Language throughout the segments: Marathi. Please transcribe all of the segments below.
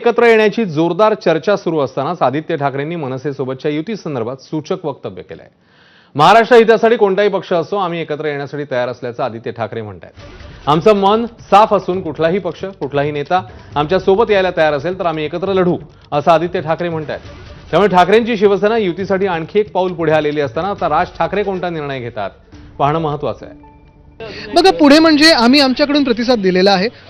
एकत्र येण्याची जोरदार चर्चा सुरू असतानाच आदित्य ठाकरेंनी मनसेसोबतच्या युती संदर्भात सूचक वक्तव्य केलंय. महाराष्ट्र हितासाठी कोणताही पक्ष असो आम्ही एकत्र येण्यासाठी तयार असल्याचं आदित्य ठाकरे म्हणतात आमचं मन साफ असून कुठलाही पक्ष कुठलाही नेता आमच्यासोबत यायला तयार असेल तर आम्ही एकत्र लढू असं आदित्य ठाकरे म्हणतात त्यामुळे ठाकरेंची शिवसेना युतीसाठी आणखी एक पाऊल पुढे आलेली असताना आता राज ठाकरे कोणता निर्णय घेतात पाहणं महत्वाचं आहे. बघा पुढे म्हणजे आम्ही आमच्याकडून प्रतिसाद दिलेला आहे.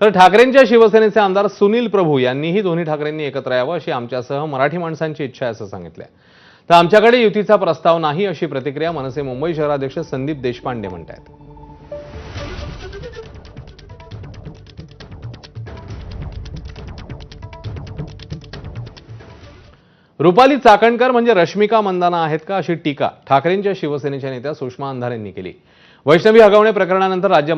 तर ठाकरेंच्या शिवसेनेचे आमदार सुनील प्रभू यांनीही दोन्ही ठाकरेंनी एकत्र यावं अशी आमच्यासह मराठी माणसांची इच्छा आहे असं सांगितलं तर आमच्याकडे युतीचा प्रस्ताव नाही अशी प्रतिक्रिया मनसे मुंबई शहराध्यक्ष संदीप देशपांडे म्हणतायत. रुपाली चाकणकर म्हणजे रश्मिका मंदाना आहेत का अशी टीका ठाकरेंच्या शिवसेनेच्या नेत्या सुषमा अंधारेंनी केली. वैष्णवी हगवणे प्रकरणानंतर राज्य